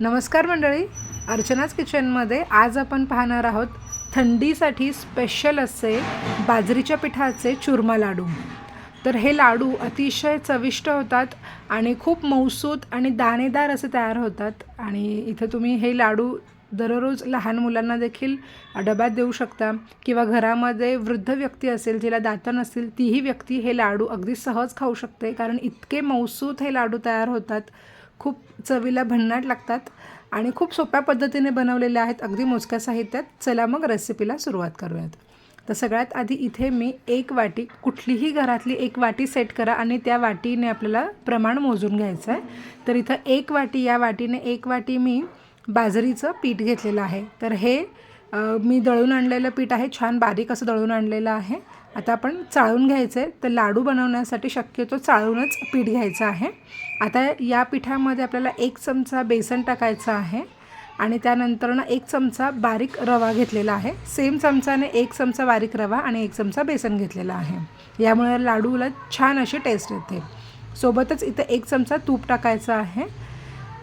नमस्कार मंडळी. अर्चनाच किचनमध्ये आज आपण पाहणार आहोत थंडीसाठी स्पेशल असे बाजरीच्या पिठाचे चुरमा लाडू. तर हे लाडू अतिशय चविष्ट होतात आणि खूप मौसूत आणि दाणेदार असे तयार होतात आणि इथं तुम्ही हे लाडू दररोज लहान मुलांना देखील डब्यात देऊ शकता किंवा घरामध्ये वृद्ध व्यक्ती असेल जिला दातं नसतील तीही व्यक्ती हे लाडू अगदी सहज खाऊ शकते. कारण इतके मौसूत हे लाडू तयार होतात खूप चवीला भन्नाट लागतात आणि खूप सोप्या पद्धतीने बनवलेले आहेत अगदी मोजक्या साहित्यात. चला मग रेसिपीला सुरुवात करूयात. तर सगळ्यात आधी इथे मी एक वाटी कुठलीही घरातली एक वाटी सेट करा आणि त्या वाटीने आपल्याला प्रमाण मोजून घ्यायचं आहे तर इथं एक वाटी या वाटीने एक वाटी मी बाजरीचं पीठ घेतलेलं आहे. तर हे मी दळून आणलेलं पीठ आहे. छान बारीक असं दळून आणलेलं आहे. आता आपण चाळून घ्यायचं आहे. तर लाडू बनवण्यासाठी शक्यतो चाळूनच पीठ घ्यायचं आहे. आता या पिठामध्ये आपल्याला एक चमचा बेसन टाकायचं आहे. आणि त्यानंतर ना एक चमचा बारीक रवा घेतलेला आहे. सेम चमचाने एक चमचा बारीक रवा आणि एक चमचा बेसन घेतलेला आहे. यामुळे लाडूला छान अशी टेस्ट येते. सोबतच इथं एक चमचा तूप टाकायचं आहे.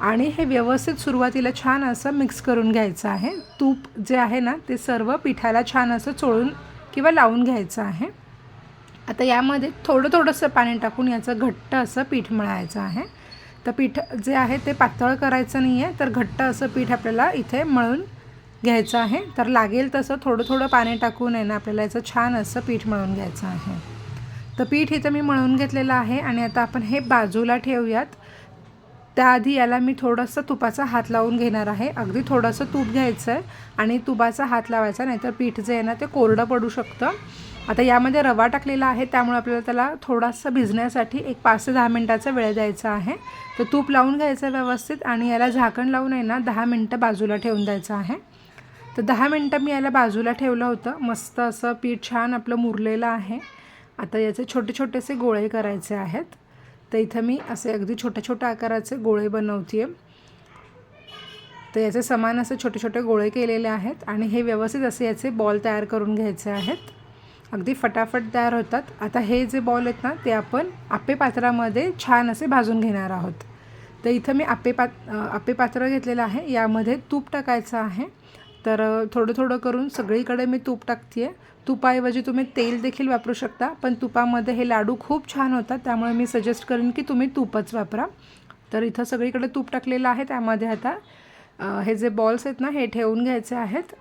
आणि हे व्यवस्थित सुरुवातीला छान असं मिक्स करून घ्यायचं आहे. तूप जे आहे ना ते सर्व पिठाला छान असं चोळून किंवा लावून घ्यायचं आहे. आता यामध्ये थोडं थोडंसं पाणी टाकून याचं घट्ट असं पीठ मळायचं आहे. तर पीठ जे आहे ते पातळ करायचं नाही आहे तर घट्ट असं पीठ आपल्याला इथे मळून घ्यायचं आहे. तर लागेल तसं थोडं थोडं पाणी टाकून आहे ना आपल्याला याचं छान असं पीठ मळून घ्यायचं आहे. तर पीठ इथं मी मळून घेतलेलं आहे आणि आता आपण हे बाजूला ठेवूयात. त्याआधी याला मी थोडंसं तुपाचा हात लावून घेणार आहे. अगदी थोडंसं तूप घ्यायचं आहे आणि तुपाचा हात लावायचा नाहीतर पीठ जे आहे ना ते कोरडं पडू शकतं. आता यामध्ये रवा टाकलेला आहे त्यामुळे आपल्याला त्याला थोडासा भिजण्यासाठी एक पाच ते दहा मिनटाचा वेळ द्यायचा आहे. तर तूप लावून घ्यायचं व्यवस्थित आणि याला झाकण लावून आहे ना दहा मिनटं बाजूला ठेवून द्यायचं आहे. तर दहा मिनटं मी याला बाजूला ठेवलं होतं. मस्त असं पीठ छान आपलं मुरलेलं आहे. आता याचे छोटे छोटेसे गोळे करायचे आहेत. तर इथं मी असे अगदी छोट्या छोट्या आकाराचे गोळे बनवते आहे तर याचे समान असे छोटे छोटे गोळे केलेले आहेत आणि हे व्यवस्थित असे याचे बॉल तयार करून घ्यायचे आहेत. अगदी फटाफट तयार होतात. आता हे जे बॉल आहेत ना ते आपण आपे पात्रामध्ये छान असे भाजून घेणार आहोत. तर इथं मी आप्पे पात आपे पात्र घेतलेलं आहे. यामध्ये तूप टाकायचं आहे. तर थोडं थोडं करून सगळीकडे मी तूप टाकते आहे तुपाऐवजी तुम्ही तेल देखील वापरू शकता पण तुपामध्ये हे लाडू खूप छान होतात त्यामुळे मी सजेस्ट करेन की तुम्ही तूपच वापरा. तर इथं सगळीकडे तूप टाकलेलं आहे त्यामध्ये आता. हे जे बॉल्स आहेत ना हे ठेवून घ्यायचे आहेत.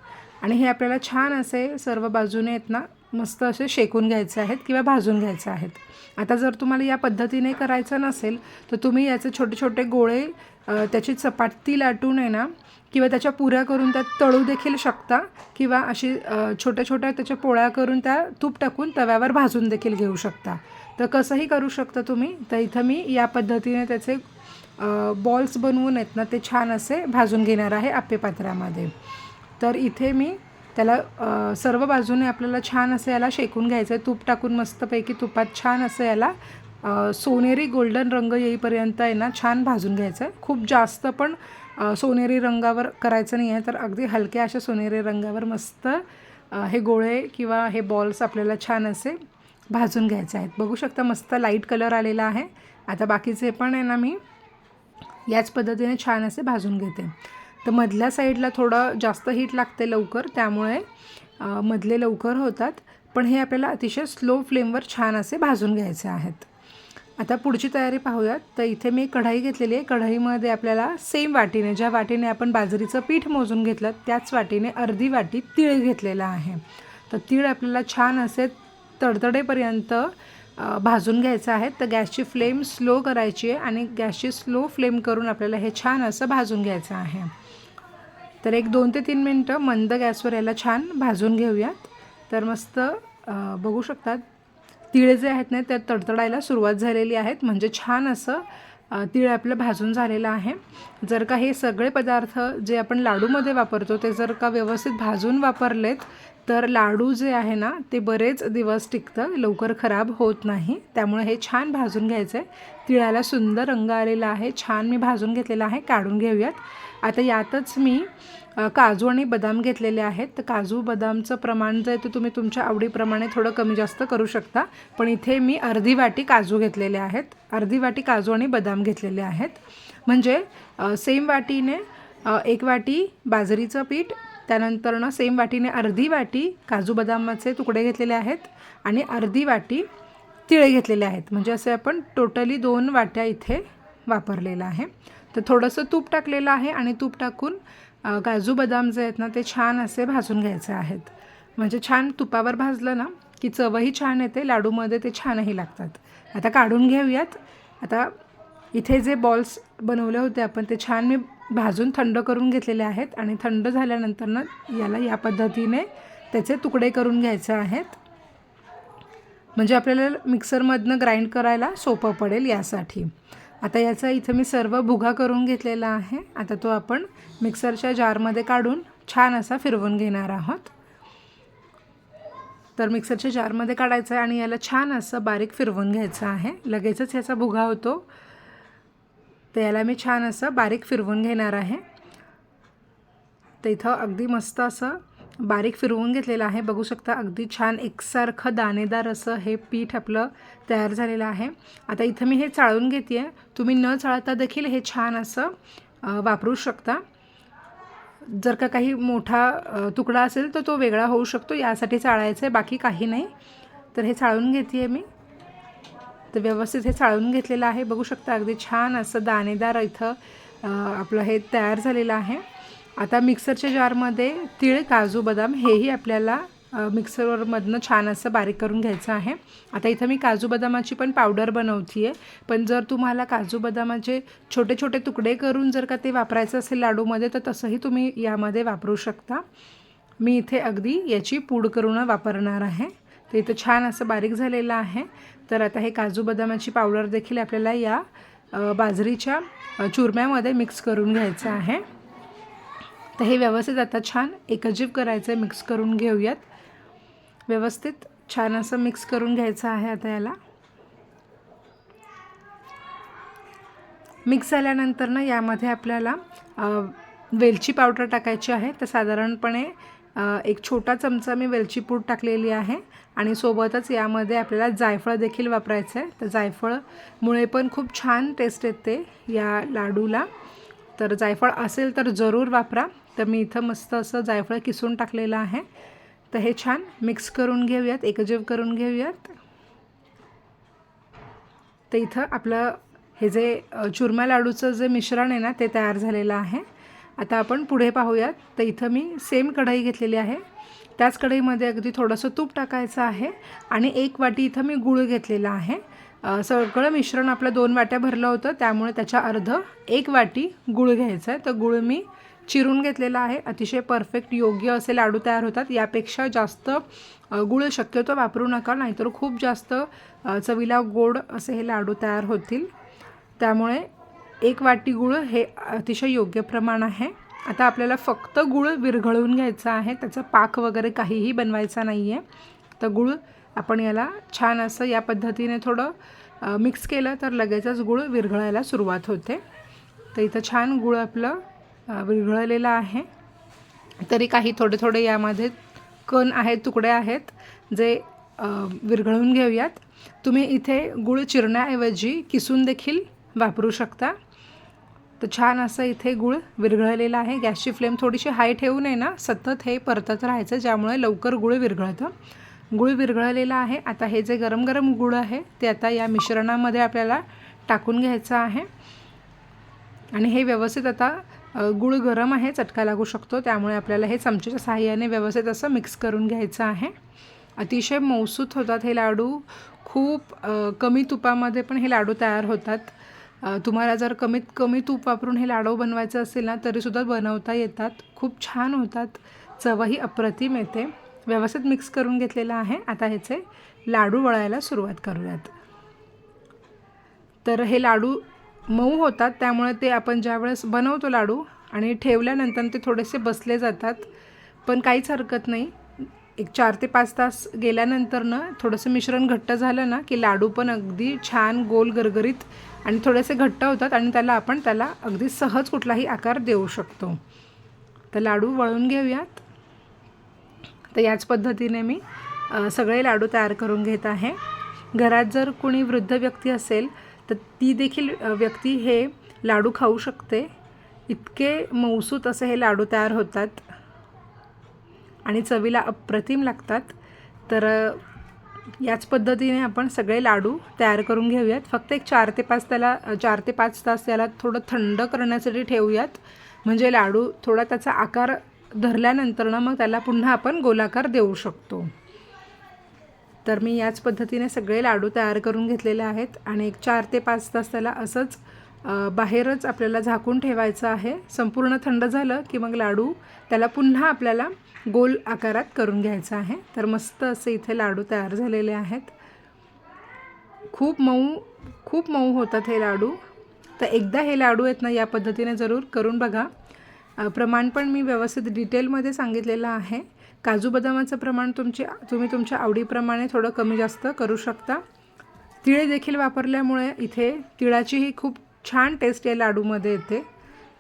आणि हे आपल्याला छान असे सर्व बाजूने आहेत ना मस्त असे शेकून घ्यायचे आहेत किंवा भाजून घ्यायचे आहेत. आता जर तुम्हाला या पद्धतीने करायचं नसेल तर तुम्ही याचे छोटे छोटे गोळे त्याची चपाती लाटून आहे ना किंवा त्याच्या पुऱ्या करून त्यात तळू देखील शकता किंवा अशी छोट्या छोट्या त्याच्या पोळ्या करून त्या तूप टाकून तव्यावर भाजून देखील घेऊ शकता. तर कसंही करू शकता तुम्ही तर इथं मी या पद्धतीने त्याचे बॉल्स बनवून आहेत ना ते छान असे भाजून घेणार आहे आप्पेपात्रामध्ये तर इथे मी त्याला सर्व बाजूने आपल्याला छान असं याला शेकून घ्यायचं आहे तूप टाकून मस्तपैकी तुपात छान असं याला सोनेरी गोल्डन रंग येईपर्यंत आहे ना छान भाजून घ्यायचं आहे खूप जास्त पण सोनेरी रंगावर करायचं नाही आहे तर अगदी हलक्या अशा सोनेरी रंगावर मस्त हे गोळे किंवा हे बॉल्स आपल्याला छान असे भाजून घ्यायचे आहेत. बघू शकता मस्त लाइट कलर आलेला आहे. आता बाकीचे पण आहे ना मी याच पद्धतीने छान असे भाजून घेते. तर मधल्या साईडला थोडं जास्त हीट लागते लवकर त्यामुळे मधले लवकर होतात. पण हे आपल्याला अतिशय स्लो फ्लेमवर छान असे भाजून घ्यायचे आहेत. आता पुढची तयारी पाहूयात. तर इथे मी कढाई घेतलेली आहे. कढाईमध्ये आपल्याला सेम वाटीने ज्या वाटीने आपण बाजरीचं पीठ मोजून घेतलं त्याच वाटीने अर्धी वाटी तीळ घेतलेला आहे. तर तीळ आपल्याला छान असे तडतडेपर्यंत भाजून घ्यायचं आहे. तर गॅसची फ्लेम स्लो करायची आहे आणि गॅसची स्लो फ्लेम करून आपल्याला हे छान असं भाजून घ्यायचं आहे. तर एक दोन ते तीन मिनटं मंद गॅसवर याला छान भाजून घेऊयात. तर मस्त बघू शकतात तिळ जे आहेत ना ते तडतडायला सुरुवात झालेली आहेत. म्हणजे छान असं तिळ आपलं भाजून झालेलं आहे. जर का हे सगळे पदार्थ जे आपण लाडूमध्ये वापरतो ते जर का व्यवस्थित भाजून वापरलेत तर लाडू जे आहे ना ते बरेच दिवस टिकतं लवकर खराब होत नाही. त्यामुळे हे छान भाजून घ्यायचं आहे तिळाला सुंदर रंग आलेला आहे. छान मी भाजून घेतलेला आहे. काढून घेऊयात. आता यातच मी काजू आणि बदाम घेतलेले आहेत. तर काजू बदामचं प्रमाण जे आहे ते तुम्ही तुमच्या आवडीप्रमाणे थोडं कमी जास्त करू शकता. पण इथे मी अर्धी वाटी काजू घेतलेले आहेत. अर्धी वाटी काजू आणि बदाम घेतलेले आहेत. म्हणजे सेम वाटीने एक वाटी बाजरीचं पीठ त्यानंतरनं सेम वाटीने अर्धी वाटी काजू बदामाचे तुकडे घेतलेले आहेत आणि अर्धी वाटी तिळे घेतलेले आहेत. म्हणजे असे आपण टोटली दोन वाट्या इथे वापरलेलं आहे. तर थोडंसं तूप टाकलेलं आहे आणि तूप टाकून काजू बदाम जे आहेत ना ते छान असे भाजून घ्यायचे आहेत. म्हणजे छान तुपावर भाजलं ना की चवही छान येते लाडूमध्ये ते छानही लागतात. आता काढून घेऊयात. आता इथे जे बॉल्स बनवले होते आपण ते छान मी भाजून थंड करून घेतलेले आहेत आणि थंड झाल्यानंतरनं याला या पद्धतीने त्याचे तुकडे करून घ्यायचे आहेत. म्हणजे आपल्याला मिक्सरमधनं ग्राइंड करायला सोपं पडेल यासाठी. आता याचा इथं मी सर्व भुगा करून घेतलेला आहे. आता तो आपण मिक्सरच्या जारमध्ये काढून छान असा फिरवून घेणार आहोत. तर मिक्सरच्या जारमध्ये काढायचं आहे आणि याला छान असं बारीक फिरवून घ्यायचं आहे. लगेचच याचा भुगा होतो. तर याला मी छान असं बारीक फिरवून घेणार आहे. तर इथं अगदी मस्त असं बारीक फिरवून घेतलेलं आहे. बघू शकता अगदी छान एकसारखं दाणेदार असं हे पीठ आपलं तयार झालेलं आहे. आता इथं मी हे चाळून घेते आहे तुम्ही न चाळता देखील हे छान असं वापरू शकता. जर का काही मोठा तुकडा असेल तर तो वेगळा होऊ शकतो. यासाठी चाळायचं आहे बाकी काही नाही. तर हे चाळून घेते आहे मी. तर व्यवस्थित हे चाळून घेतलेलं आहे. बघू शकता अगदी छान असं दाणेदार इथं आपलं हे तयार झालेलं आहे. आता मिक्सरच्या जारमध्ये तीळ काजू बदाम हेही आपल्याला मिक्सरवरमधनं छान असं बारीक करून घ्यायचं आहे. आता इथं मी काजू बदामाची पण पावडर बनवती आहे पण जर तुम्हाला काजू बदामाचे छोटे छोटे तुकडे करून जर का ते वापरायचं असेल लाडूमध्ये तर तसंही तुम्ही यामध्ये वापरू शकता. मी इथे अगदी याची पूड करून वापरणार आहे. तर इथं छान असं बारीक झालेलं आहे. तर आता हे काजू बदामाची पावडर देखील आपल्याला या बाजरीच्या चुरम्यामध्ये मिक्स करून घ्यायचं आहे. तर हे व्यवस्थित आता छान एकजीव करायचं आहे मिक्स करून घेऊयात. व्यवस्थित छान असं मिक्स करून घ्यायचं आहे आता याला. मिक्स झाल्यानंतर ना यामध्ये आपल्याला वेलची पावडर टाकायची आहे. तर साधारणपणे एक छोटा चमचा मी वेलची पूड टाकलेली आहे आणि सोबतच यामध्ये आपल्याला जायफळ देखील वापरायचं आहे तर जायफळमुळे पण खूप छान टेस्ट येते या लाडूला. तर जायफळ असेल तर जरूर वापरा. तर मी इथं मस्त असं जायफळ किसून टाकलेलं आहे. तर हे छान मिक्स करून घेऊयात एकजीव करून घेऊयात. तर इथं आपलं हे जे चुरमा लाडूचं जे मिश्रण आहे ना ते तयार झालेलं आहे. आता आपण पुढे पाहूयात. तर इथं मी सेम कढई घेतलेली आहे. त्याच कढईमध्ये अगदी थोडंसं तूप टाकायचं आहे आणि एक वाटी इथं मी गूळ घेतलेला आहे. सगळं मिश्रण आपलं दोन वाट्या भरलं होतं त्यामुळे त्याच्या अर्ध एक वाटी गूळ घ्यायचं आहे. तर गुळ मी चिरून घेतलेला आहे. अतिशय परफेक्ट योग्य असे लाडू तयार होतात. यापेक्षा जास्त गुळ गूळ शक्यतो वापरू नका नाहीतर खूप जास्त चवीला गोड असे हे लाडू तयार होतील. त्यामुळे एक वाटी गूळ हे अतिशय योग्य प्रमाण आहे. आता आपल्याला फक्त गूळ विरघळून घ्यायचा आहे. त्याचा पाक वगैरे काहीही बनवायचा नाही आहे तर गूळ आपण याला छान असं या पद्धतीने थोडं मिक्स केलं तर लगेचच गूळ विरघळायला सुरुवात होते. तर इथं छान गूळ आपलं विरघळलेलं आहे. तरी काही थोडे थोडे यामध्ये कण आहेत तुकडे आहेत जे विरघळून घेऊयात. तुम्ही इथे गूळ चिरण्याऐवजी किसून देखील वापरू शकता. तर छान असं इथे गूळ विरघळलेलं आहे. गॅसची फ्लेम थोडीशी हाय ठेवू नये ना सतत हे परतत राहायचं ज्यामुळे लवकर गूळ विरघळतं. गूळ विरघळलेलं आहे. आता हे जे गरम गरम गुळ आहे ते आता या मिश्रणामध्ये आपल्याला टाकून घ्यायचं आहे. आणि हे व्यवस्थित आता गूळ गरम आहे चटका लागू शकतो. त्यामुळे आपल्याला हे चमच्याच्या सहाय्याने व्यवस्थित असं मिक्स करून घ्यायचं आहे. अतिशय मौसूत होतात हे लाडू. खूप कमी तुपामध्ये पण हे लाडू तयार होतात. तुम्हाला जर कमीत कमी तूप वापरून हे लाडू बनवायचं असेल ना तरीसुद्धा बनवता येतात. खूप छान होतात. चवही अप्रतिम येते. व्यवस्थित मिक्स करून घेतलेलं आहे. आता ह्याचे लाडू वळायला सुरुवात करूयात. तर हे लाडू मऊ होतात त्यामुळे ते आपण ज्यावेळेस बनवतो लाडू आणि ठेवल्यानंतर ते थोडेसे बसले जातात. पण काहीच हरकत नाही. एक चार ते पाच तास गेल्यानंतर ना थोडंसं मिश्रण घट्ट झालं ना की लाडू पण अगदी छान गोल गरगरीत आणि थोडेसे घट्ट होतात आणि त्याला आपण त्याला अगदी सहज कुठलाही आकार देऊ शकतो. तर लाडू वळून घेऊयात. तर याच पद्धतीने मी सगळे लाडू तयार करून घेत आहे. घरात जर कोणी वृद्ध व्यक्ती असेल तर ती देखील व्यक्ती हे लाडू खाऊ शकते. इतके मौसूत असे हे लाडू तयार होतात आणि चवीला अप्रतिम लागतात. तर याच पद्धतीने आपण सगळे लाडू तयार करून घेऊयात. फक्त एक चार ते पाच त्याला चार ते पाच तास त्याला थोडं थंड करण्यासाठी ठेवूयात. म्हणजे लाडू थोडा त्याचा आकार धरल्यानंतर ना मग त्याला पुन्हा आपण गोलाकार देऊ शकतो. तर मी याच पद्धतीने सगळे लाडू तयार करून घेतलेले आहेत आणि एक चार ते पाच तास त्याला असंच बाहेरच आपल्याला झाकून ठेवायचं आहे. संपूर्ण थंड झालं की मग लाडू त्याला पुन्हा आपल्याला गोल आकारात करून घ्यायचं आहे. तर मस्त असे इथे लाडू तयार झालेले आहेत. खूप मऊ खूप मऊ होतात हे लाडू. तर एकदा हे लाडू आहेत ना या पद्धतीने जरूर करून बघा. प्रमाण पण मी व्यवस्थित डिटेलमध्ये सांगितलेलं आहे. काजू बदामाचं प्रमाण तुमची तुम्ही तुमच्या आवडीप्रमाणे थोडं कमी जास्त करू शकता. तिळे देखील वापरल्यामुळे इथे तिळाचीही खूप छान टेस्ट या लाडूमध्ये येते.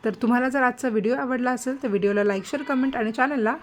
तर तुम्हाला जर आजचा व्हिडिओ आवडला असेल तर व्हिडिओला लाईक शेअर कमेंट आणि चॅनलला